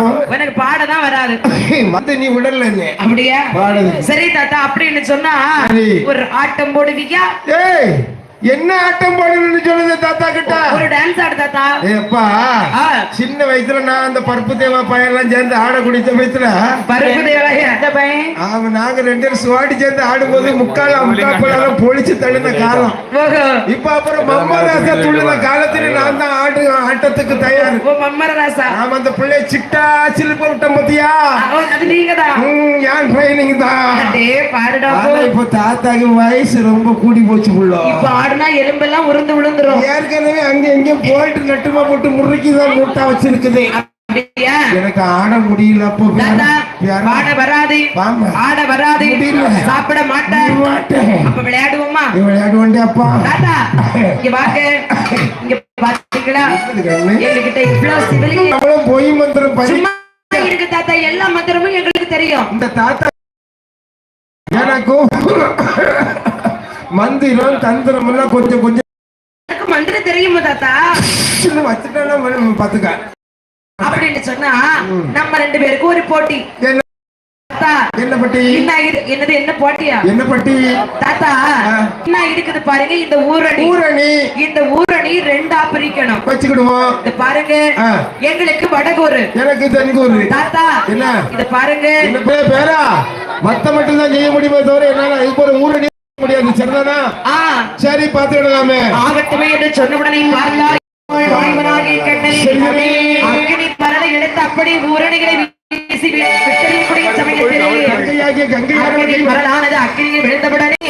உனக்கு பாடதான் வராது. வந்து நீ விடல அப்படியா. சரி தாத்தா அப்படின்னு சொன்னா. ஒரு ஆட்டம் போடுவீங்க? ஏய் என்ன ஆட்டம் போடணும்னு சொல்லுது தாத்தா கிட்ட? ஒரு டான்ஸ் ஆடு தாத்தா. ஏப்பா. சின்ன வயசுல நான் அந்த பருப்பு தேவா பையன்லாம் சேர்ந்து ஆடக்கூடிய சமயத்துல பருப்பு தேவலை அந்த பையன்? அவன் நாங்க ரெண்டு பேரும் சுவாடி சேர்ந்து ஆடும்போது முக்கால் முக்கால் பொழிச்சு தள்ளின காலம். இப்ப அப்புறம் மம்மதாச துள்ளின காலத்துல நான் தான் ஆடு ஆட்டத்துக்கு தயார். ஓ மம்மரராசா நாம அந்த பிள்ளை சிட்டா சிலுப்ப விட்டோம் பத்தியா? அது நீங்க தான். என் ட்ரைனிங் தான்? இப்ப தாத்தாக்கு வயசு ரொம்ப கூடி போச்சு புள்ள. ஆடுனா எலும்பெல்லாம் உருந்து விழுந்துரும் ஏற்கனவே அங்க எங்கேயும் போயிட்டு நட்டுமா போட்டு முறுக்கிதான் மூட்டா வச்சிருக்குது. அப்படியா? எனக்கு ஆட முடியல பாட வராது. ஆட வராது. சாப்பிட மாட்டேன். அப்ப விளையாடுவோமா? நீ விளையாட வேண்டியப்பா தாத்தா இங்க வாங்க. இங்க பாத்தீங்களா? எங்ககிட்ட இவ்வளவு நம்மளும் பொய் மந்திரம் சும்மா இருக்கு தாத்தா. எல்லா மந்திரமும் எங்களுக்கு தெரியும். இந்த தாத்தா எனக்கும் மந்திரம் தந்திரம் எல்லாம் கொஞ்சம் கொஞ்சம். எனக்கு மந்திரம் தெரியுமா தாத்தா? வச்சுட்டா பாத்துக்க. அப்படின்னு சொன்னா நம்ம ரெண்டு பேருக்கும் ஒரு போட்டி. என்ன? தாத்தா என்ன பட்டி? என்ன இது என்னது என்ன போட்டியா? என்ன பட்டி? தாத்தா என்ன இருக்குது பாருங்க இந்த ஊரணி. ஊரணி. இந்த ஊரணி ரெண்டா பிரிக்கணும். வச்சுக்கிடுவோம். இத பாருங்க. எங்களுக்கு வடகூரு. எனக்கு தென்கூர். தாத்தா என்ன? இத பாருங்க. பேர்? மத்த மட்டும் தான் செய்ய முடியுமே தவிர என்னால இதுக்கு ஒரு ஊரணி முடியாது. சரிதானா ஆ. சரி பாத்துக்கிடலாமே ஆகட்டுமே என்று அக்னி பரலை எடுத்து அப்படி ஊரணிகளை வீசி விட்டறியக்கூடிய சமயத்தில் கங்கையாகிய அக்னி கங்கையாகிய பரலானது அக்னியில் விழுந்தவுடனே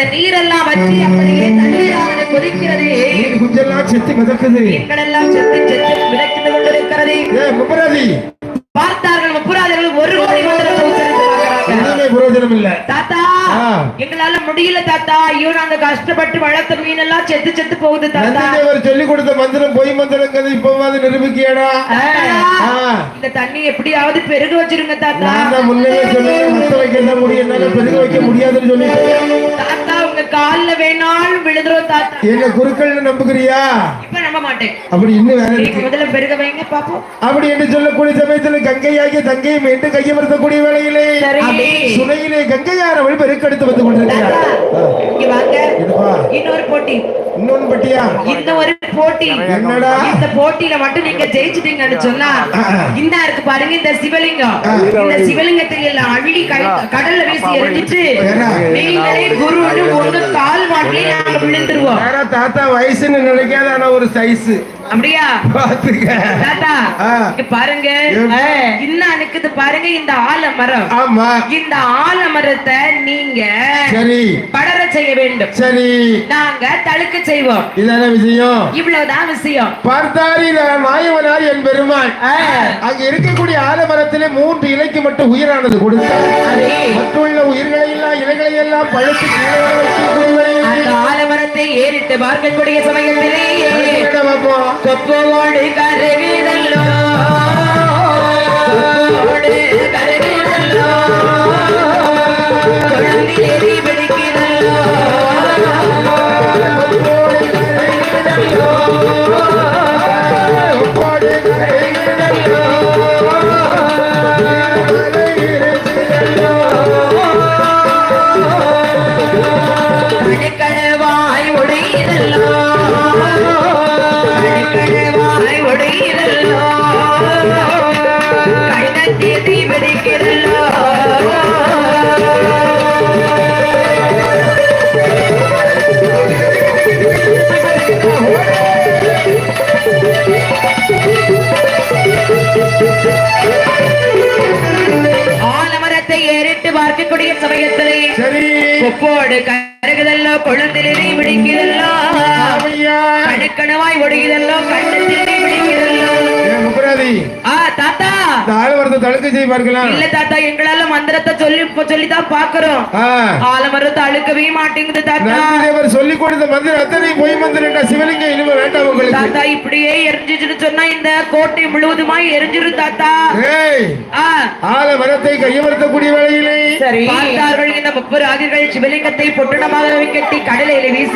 அந்த நீரெல்லாம் வற்றி அப்படியே தண்ணீரானது கொதிக்கிறது. குஞ்செல்லாம் செத்து மிதக்குது. மீன்களெல்லாம் செத்து செத்து மிதக்கிட்டு கொண்டிருக்கிறது. முப்பராதி. பார்த்தார்கள் முப்புராதர்கள் ஒரு கோடி பிரயோஜனம் இல்ல தாத்தா. எங்களால முடியல தாத்தா. ஐயோ நாங்க கஷ்டப்பட்டு வளர்த்த மீன் எல்லாம் செத்து செத்து போகுது தாத்தா. நந்திதேவர் சொல்லி கொடுத்த மந்திரம் பொய் மந்திரங்கிறது இப்பவாது நிரூபிக்கியடா. இந்த தண்ணி எப்படியாவது பெருக வச்சிருங்க தாத்தா. நான் முன்னே சொன்னேன் மத்த வைக்க என்ன முடியும் பெருக வைக்க முடியாதுன்னு உங்க கால்ல வேணாலும் விழுதுரும் தாத்தா. என்ன குருக்கள்னு நம்புகிறியா? இப்ப நம்ப மாட்டேன். அப்படி இன்னும் வேற நீங்க இருக்கு. முதல்ல பெருக வைங்க பாப்போம். அப்படி என்று சொல்லக்கூடிய சமயத்தில் கங்கையாகிய தங்கையை மீண்டும் கையமர்த்தக்கூடிய வேளையிலே சரி. சுனையிலே கங்கையாரவள் பெருக்கெடுத்து வந்து கொண்டிருக்கிறார். தாத்தா, இங்க வாங்க. என்னப்பா? இன்னொரு போட்டி. இன்னொன்னு பட்டியா? இந்த ஒரு போட்டி. என்னடா? இந்த போட்டியில மட்டும் நீங்க ஜெயிச்சிட்டீங்கன்னு சொன்னா இந்த இருக்கு பாருங்க இந்த சிவலிங்கம். இந்த சிவலிங்கத்தை எல்லாம் அள்ளி கடல்ல வீசி எறிஞ்சிட்டு ஏன்னா? நீங்களே குருன்னு உங்க மாட்டி நாங்க விழுந்துருவோம். வேற தாத்தா வயசுன்னு நினைக்காத ஆனா ஒரு சைஸ் அப்படியா? பாத்துக்க. தாத்தா பாருங்க. இன்னும் அனுக்குது பாருங்க இந்த ஆலமரம். ஆமா. இந்த ஆலமரத்தை நீங்க சரி. படர செய்ய வேண்டும். சரி. நாங்க தழுக்க செய்வோம். இதான விஷயம். இவ்வளவுதான் விஷயம். பார்த்தாரி நாயவனார் என் பெருமாள். அங்க இருக்கக்கூடிய ஆலமரத்திலே மூன்று இலைக்கு மட்டும் உயிரானது கொடுத்தார். அதே. மற்றுள்ள உயிர்களை எல்லாம் இலைகளை எல்லாம் பழுத்து ஆலமரத்தை ஏறிட்டு பார்க்கக்கூடிய சமயத்திலே. கொப்போடு கருவிதல்லோ விட்டு பார்க்கக்கூடிய சமயத்திலே கொப்போடு கருகுதல்லோ குழந்திலே விடுக்கிறதல்லோ கணுக்கணுவாய் ஒடுகிறதல்லோ கண்ணத்திலே விடுகிறதல்லோ ஆ தாத்தா. தடுக்க செய்ய பார்க்கலாம் இல்ல தாத்தா எங்களால மந்திரத்தை சொல்லி சொல்லிதான் பாக்குறோம் ஆலமரத்தை அழுக்கவே மாட்டேங்குது தாத்தா. சொல்லிக் கொடுத்த மந்திரம் அத்தனை பொய் மந்திரம் சிவலிங்கம் இனிமே வேண்டாம் உங்களுக்கு. தாத்தா இப்படியே எரிஞ்சிச்சுன்னு சொன்னா இந்த கோட்டை முழுவதுமாய் எரிஞ்சிரும் தாத்தா. ஆலமரத்தை கையமர்த்தக்கூடிய வேளையிலே. சரி. பார்த்தார்கள் இந்த முப்பது ஆதிர்கள் சிவலிங்கத்தை பொட்டணமாக கட்டி கடலில் வீசி